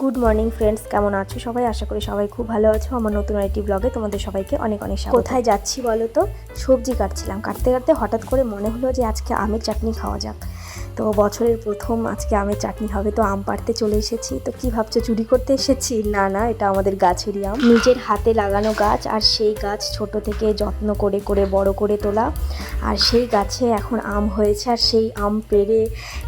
Good morning friends কেমন আছো সবাই? আশা করি সবাই খুব ভালো আছো। আমার নতুন আরেকটি ব্লগে তোমাদের সবাইকে অনেক অনেক স্বাগত। কোথায় যাচ্ছি বলো তো? সবজি কাটছিলাম। কাটতে কাটতে হঠাৎ করে মনে হলো যে আজকে আমের চাটনি খাওয়া যাক। তো বছরের প্রথম আজকে আমের চাটনি হবে, তো আম পাড়তে চলে এসেছি। তো কি ভাবছ, চুরি করতে এসেছি? না না, এটা আমাদের গাছেরই আম। নিজের হাতে লাগানো গাছ আর সেই গাছ ছোট থেকে যত্ন করে করে, বড় করে তোলা। আর সেই গাছে এখন আম হয়েছে আর সেই আম পেড়ে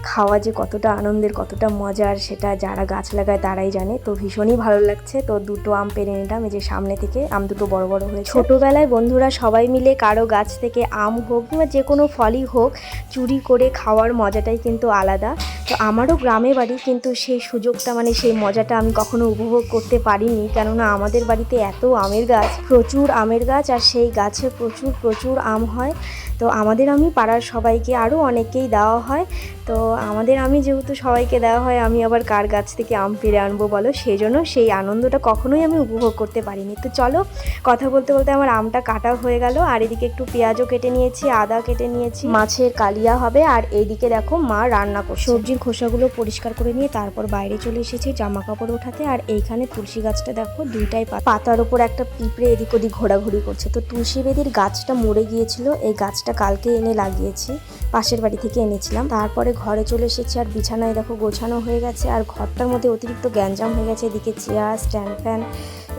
খাওয়া যে কতটা আনন্দের, কতটা মজার, সেটা যারা গাছ লাগায় তারাই জানে। তো ভীষণই ভালো লাগছে। তো দুটো আম পেরে নিলাম, এই যে সামনে থেকে আম দুটো বড় বড় হয়েছে। ছোটোবেলায় বন্ধুরা সবাই মিলে কারও গাছ থেকে আম হোক কিংবা যে কোনো ফলই হোক, চুরি করে খাওয়ার মজাটাই কিন্তু আলাদা। তো আমারও গ্রামে বাড়ি, কিন্তু সেই সুযোগটা মানে সেই মজাটা আমি কখনো উপভোগ করতে পারিনি। কেননা আমাদের বাড়িতে এত আমের গাছ, প্রচুর আমের গাছ, আর সেই গাছে প্রচুর প্রচুর আম হয়। তো আমাদের আমি পাড়ার সবাইকে আরও অনেকেই দেওয়া হয়। তো আমাদের আমি যেহেতু সবাইকে দেওয়া হয়, আমি আবার কার গাছ থেকে আম পেরে আনব বলো? সেই জন্য সেই আনন্দটা কখনোই আমি উপভোগ করতে পারিনি। তো চলো, কথা বলতে বলতে আমার আমটা কাটা হয়ে গেল। আর এদিকে একটু পেঁয়াজও কেটে নিয়েছি, আদা কেটে নিয়েছি। মাছের কালিয়া হবে। আর এইদিকে দেখো মা রান্না করছে। সবজির খোসাগুলো পরিষ্কার করে নিয়ে তারপর বাইরে চলে এসেছি জামা কাপড় ওঠাতে। আর এইখানে তুলসী গাছটা দেখো, দুইটাই পাতা পাতার ওপর একটা পিঁপড়ে এদিক ওদিক ঘোরাঘুরি করছে। তো তুলসী বেদির গাছটা মরে গিয়েছিল। এই গাছটা কালকে এনে লাগিয়েছি। পাশের বাড়ি থেকে এনেছিলাম। তারপরে ঘরে চলে এসেছি আর বিছানায় দেখো গোছানো হয়ে গেছে আর ঘরটার মধ্যে অতিরিক্ত গ্যাঞ্জাম হয়ে গেছে। এদিকে চেয়ার, স্ট্যান্ড ফ্যান,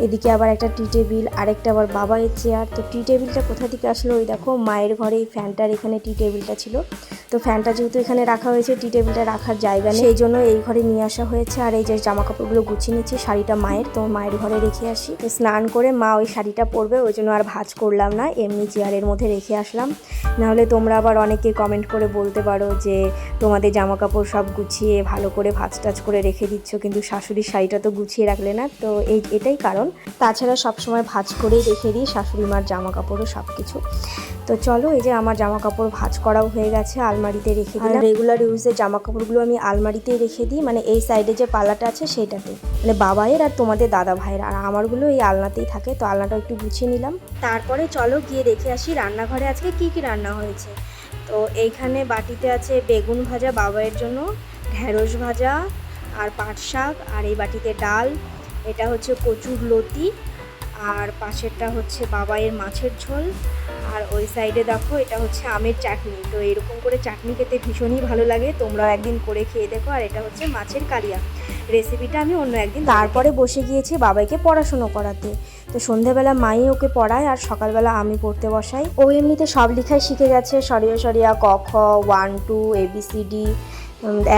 এদিকে আবার একটা টি টেবিল, আরেকটা আবার বাবাইয়ের চেয়ার। তো টি টেবিলটা কোথা থেকে আসলো? ওই দেখো, মায়ের ঘরে এই ফ্যানটার এখানে টি টেবিলটা ছিল। তো ফ্যানটা যেহেতু এখানে রাখা হয়েছে, টি টেবিলটা রাখার জায়গা নেই। সেই জন্য এই ঘরে নিয়ে আসা হয়েছে। আর এই যে জামা কাপড়গুলো গুছিয়ে নিচ্ছি, শাড়িটা মায়ের। তো মায়ের ঘরে রেখে আসি। তো স্নান করে মা ওই শাড়িটা পরবে, ওই জন্য আর ভাজ করলাম না। এমনি চেয়ারের মধ্যে রেখে আসলাম। নাহলে তোমরা আবার অনেকে কমেন্ট করে বলতে পারো যে তোমাদের জামা কাপড় সব গুছিয়ে ভালো করে ভাজ টাজ করে রেখে দিচ্ছ কিন্তু শাশুড়ির শাড়িটা তো গুছিয়ে রাখলে না? তো এই এটাই কারণ। তাছাড়া সবসময় ভাজ করেই রেখে দিই শাশুড়ি মার জামা কাপড়ও সব কিছু। তো চলো এই যে আমার জামা কাপড় ভাজ করাও হয়ে গেছে আলমারিতে রেখে দিই রেগুলার ইউজের জামা কাপড়গুলো আমি আলমারিতেই রেখে দিই মানে এই সাইডে যে পালাটা আছে সেইটাতে মানে বাবাইয়ের আর তোমাদের দাদা ভাইয়ের আর আমারগুলো এই আলনাতেই থাকে তো আলনাটা একটু গুছিয়ে নিলাম। তারপরে চলো গিয়ে দেখে আসি রান্নাঘরে আজকে কি কি রান্না হয়েছে। তো এইখানে বাটিতে আছে বেগুন ভাজা, বাবাইয়ের জন্য ঢেঁড়স ভাজা আর পাট শাক, আর এই বাটিতে ডাল। এটা হচ্ছে কচুর লতি, আর পাশেরটা হচ্ছে বাবাইয়ের মাছের ঝোল। আর ওই সাইডে দেখো, এটা হচ্ছে আমের চাটনি। তো এরকম করে চাটনি খেতে ভীষণই ভালো লাগে। তোমরাও একদিন করে খেয়ে দেখো। আর এটা হচ্ছে মাছের কালিয়া। রেসিপিটা আমি অন্য একদিন তারপরে বসে গিয়েছি বাবাইকে পড়াশুনো করাতে। তো সন্ধেবেলা মাই ওকে পড়ায় আর সকালবেলা আমি পড়তে বসাই। ও এমনিতে সব লিখাই শিখে গেছে। সরিয়া সরিয়া ক, খ ওয়ান টু এবিসিডি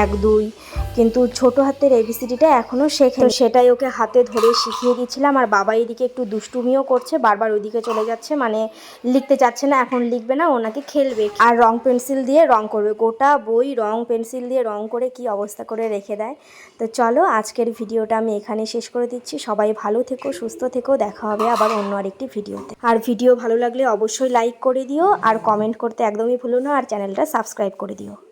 এক, দুই। কিন্তু ছোট হাতের এবিসিডিটা এখনও শেখে সেটাই ওকে হাতে ধরে শিখিয়ে দিচ্ছিলাম। আর বাবা এদিকে একটু দুষ্টুমিও করছে। বারবার ওইদিকে চলে যাচ্ছে। মানে লিখতে চাচ্ছে না, এখন লিখবে না ওনাকে খেলবে। আর রং পেন্সিল দিয়ে রং করবে। গোটা বই রং পেন্সিল দিয়ে রং করে কি অবস্থা করে রেখে দেয়। তো চলো, আজকের ভিডিওটা আমি এখানে শেষ করে দিচ্ছি। সবাই ভালো থেকো, সুস্থ থেকো। দেখা হবে আবার অন্য আরেকটি ভিডিওতে। আর ভিডিও ভালো লাগলে অবশ্যই লাইক করে দিও। আর কমেন্ট করতে একদমই ভুলো না। আর চ্যানেলটা সাবস্ক্রাইব করে দিও।